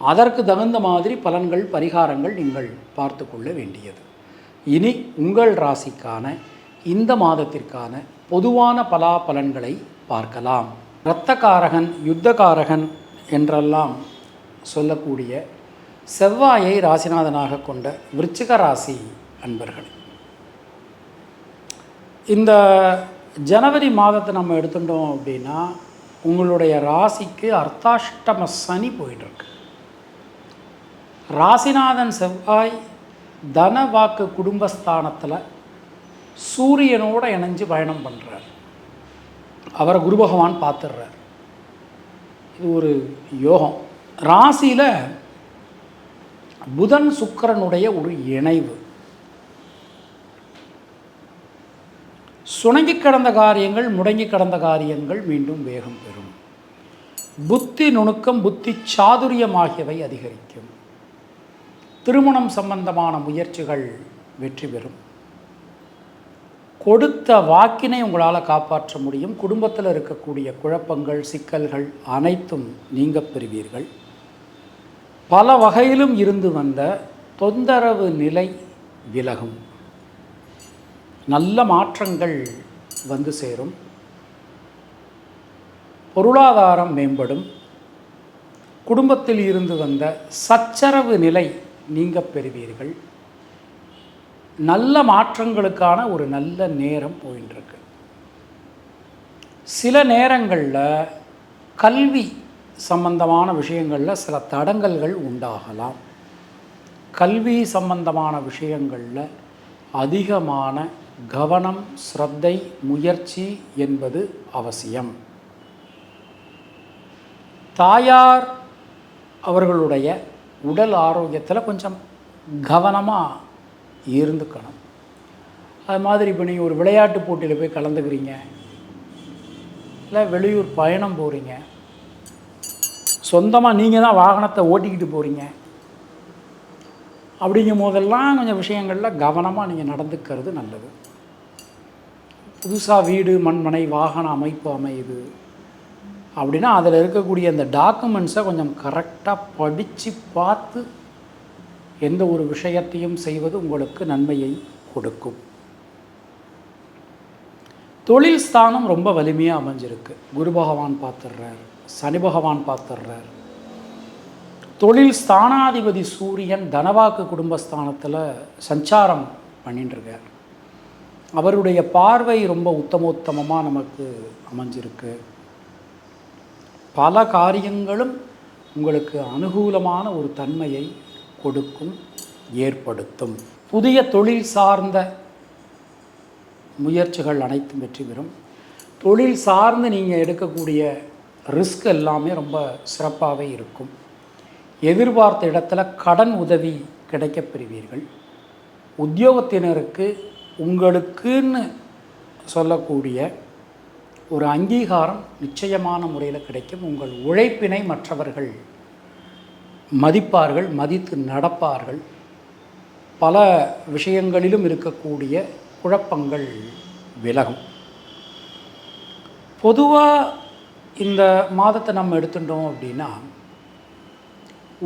அதற்கு தகுந்த மாதிரி பலன்கள் பரிகாரங்கள் நீங்கள் பார்த்து கொள்ள வேண்டியது. இனி உங்கள் ராசிக்கான இந்த மாதத்திற்கான பொதுவான பலா பலன்களை பார்க்கலாம். இரத்தக்காரகன் யுத்தகாரகன் என்றெல்லாம் சொல்லக்கூடிய செவ்வாயை ராசிநாதனாக கொண்ட விருச்சிக ராசி அன்பர்கள். இந்த ஜனவரி மாதத்தை நம்ம எடுத்துட்டோம் அப்படின்னா உங்களுடைய ராசிக்கு அர்த்தாஷ்டம சனி போயிட்டுருக்கு ராசிநாதன் செவ்வாய் தன வாக்கு குடும்பஸ்தானத்தில் சூரியனோடு இணைஞ்சு பயணம் பண்ணுறார் அவரை குரு பகவான் பார்த்துடுறார் இது ஒரு யோகம். ராசியில் புதன் சுக்கரனுடைய ஒரு இணைவு. சுணங்கி கிடந்த காரியங்கள் முடங்கி கிடந்த காரியங்கள் மீண்டும் வேகம் பெறும். புத்தி நுணுக்கம் புத்தி சாதுரியம் ஆகியவை அதிகரிக்கும். திருமணம் சம்பந்தமான முயற்சிகள் வெற்றி பெறும். கொடுத்த வாக்கினை உங்களால் காப்பாற்ற முடியும். குடும்பத்தில் இருக்கக்கூடிய குழப்பங்கள் சிக்கல்கள் அனைத்தும் நீங்க பெறுவீர்கள். பல வகையிலும் இருந்து வந்த தொந்தரவு நிலை விலகும். நல்ல மாற்றங்கள் வந்து சேரும். பொருளாதாரம் மேம்படும். குடும்பத்தில் இருந்து வந்த சச்சரவு நிலை நீங்க பெறுவீர்கள். நல்ல மாற்றங்களுக்கான ஒரு நல்ல நேரம் போயின்ருக்கு சில நேரங்களில் கல்வி சம்பந்தமான விஷயங்களில் சில தடங்கல்கள் உண்டாகலாம். கல்வி சம்பந்தமான விஷயங்களில் அதிகமான கவனம் ஸ்ரத்தை முயற்சி என்பது அவசியம். தாயார் அவர்களுடைய உடல் ஆரோக்கியத்தில் கொஞ்சம் கவனமாக இருந்துக்கணும். அது மாதிரி இப்போ நீங்கள் ஒரு விளையாட்டு போட்டியில் போய் கலந்துக்கிறீங்க. இல்லை வெளியூர் பயணம் போகிறீங்க சொந்தமாக நீங்கள் தான் வாகனத்தை ஓட்டிக்கிட்டு போகிறீங்க அப்படிங்கும் போதெல்லாம் கொஞ்சம் விஷயங்களில் கவனமாக நீங்கள் நடந்துக்கிறது நல்லது. புதுசாக வீடு மண்மனை வாகன அமைப்பு அமையுது. அப்படின்னா அதில் இருக்கக்கூடிய அந்த டாக்குமெண்ட்ஸை கொஞ்சம் கரெக்டாக படித்து பார்த்து எந்த ஒரு விஷயத்தையும் செய்வது உங்களுக்கு நன்மையை கொடுக்கும். தொழில் ஸ்தானம் ரொம்ப வலிமையாக அமைஞ்சிருக்கு. குரு பகவான் பார்த்துடுறார் சனி பகவான் பார்த்துடுறார் தொழில் ஸ்தானாதிபதி சூரியன் தனவாக்கு குடும்பஸ்தானத்தில் சஞ்சாரம் பண்ணிட்டுருக்கார் அவருடைய பார்வை ரொம்ப உத்தமோத்தமமாக நமக்கு அமைஞ்சிருக்கு. பல காரியங்களும் உங்களுக்கு அனுகூலமான ஒரு தன்மையை கொடுக்கும் ஏற்படுத்தும். புதிய தொழில் சார்ந்த முயற்சிகள் அனைத்தும் வெற்றி பெறும். தொழில் சார்ந்து நீங்கள் எடுக்கக்கூடிய ரிஸ்க் எல்லாமே ரொம்ப சிறப்பாகவே இருக்கும். எதிர்பார்த்த இடத்துல கடன் உதவி கிடைக்கப் பெறுவீர்கள். உத்தியோகத்தினருக்கு உங்களுக்குன்னு சொல்லக்கூடிய ஒரு அங்கீகாரம் நிச்சயமான முறையில் கிடைக்கும். உங்கள் உழைப்பினை மற்றவர்கள் மதிப்பார்கள் மதித்து நடப்பார்கள். பல விஷயங்களிலும் இருக்கக்கூடிய குழப்பங்கள் விலகும். பொதுவாக இந்த மாதத்தை நம்ம எடுத்துட்டோம் அப்படின்னா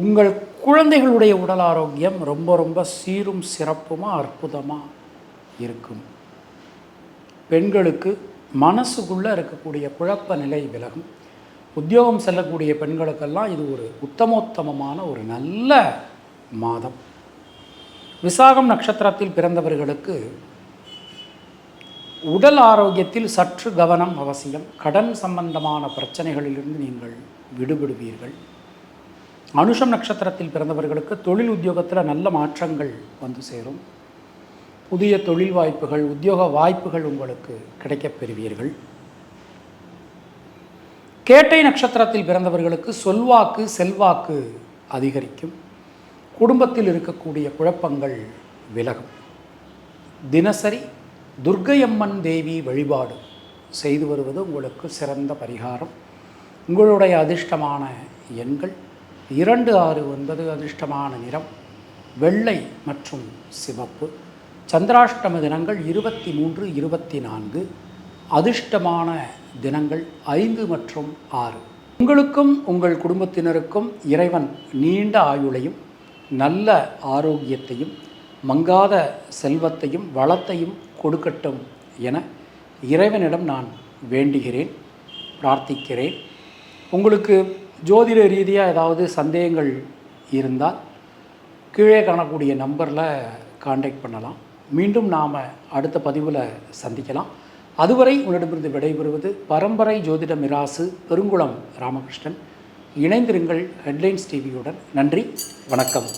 உங்கள் குழந்தைகளுடைய உடல் ஆரோக்கியம் ரொம்ப ரொம்ப சீரும் சிறப்புமாக அற்புதமாக இருக்கும். பெண்களுக்கு மனசுக்குள்ளே இருக்கக்கூடிய குழப்ப நிலை விலகும். உத்தியோகம் செல்லக்கூடிய பெண்களுக்கெல்லாம் இது ஒரு உத்தமோத்தமமான ஒரு நல்ல மாதம். விசாகம் நட்சத்திரத்தில் பிறந்தவர்களுக்கு உடல் ஆரோக்கியத்தில் சற்று கவனம் அவசியம். கடன் சம்பந்தமான பிரச்சனைகளிலிருந்து நீங்கள் விடுபடுவீர்கள். அனுஷம் நட்சத்திரத்தில் பிறந்தவர்களுக்கு தொழில் உத்தியோகத்தில் நல்ல மாற்றங்கள் வந்து சேரும். புதிய தொழில் வாய்ப்புகள் உத்தியோக வாய்ப்புகள் உங்களுக்கு கிடைக்கப் பெறுவீர்கள். கேட்டை நட்சத்திரத்தில் பிறந்தவர்களுக்கு சொல்வாக்கு செல்வாக்கு அதிகரிக்கும். குடும்பத்தில் இருக்கக்கூடிய குழப்பங்கள் விலகும். தினசரி துர்க்கையம்மன் தேவி வழிபாடு செய்து வருவது உங்களுக்கு சிறந்த பரிகாரம். உங்களுடைய அதிர்ஷ்டமான எண்கள் இரண்டு ஆறு ஒன்பது அதிர்ஷ்டமான நிறம் வெள்ளை மற்றும் சிவப்பு. சந்திராஷ்டம தினங்கள் இருபத்தி மூன்று இருபத்தி நான்கு அதிர்ஷ்டமான தினங்கள் ஐந்து மற்றும் ஆறு. உங்களுக்கும் உங்கள் குடும்பத்தினருக்கும் இறைவன் நீண்ட ஆயுளையும் நல்ல ஆரோக்கியத்தையும் மங்காத செல்வத்தையும் வளத்தையும் கொடுக்கட்டும் என இறைவனிடம் நான் வேண்டுகிறேன் பிரார்த்திக்கிறேன். உங்களுக்கு ஜோதிட ரீதியாக ஏதாவது சந்தேகங்கள் இருந்தால் கீழே காணக்கூடிய நம்பரில் காண்டாக்ட் பண்ணலாம். மீண்டும் நாம் அடுத்த பதிவில் சந்திக்கலாம். அதுவரை உன்னிடமிருந்து விடைபெறுவது பரம்பரை ஜோதிட மிராசு பெருங்குளம் ராமகிருஷ்ணன். இணைந்திருங்கள் ஹெட்லைன்ஸ் டிவியுடன் நன்றி வணக்கம்.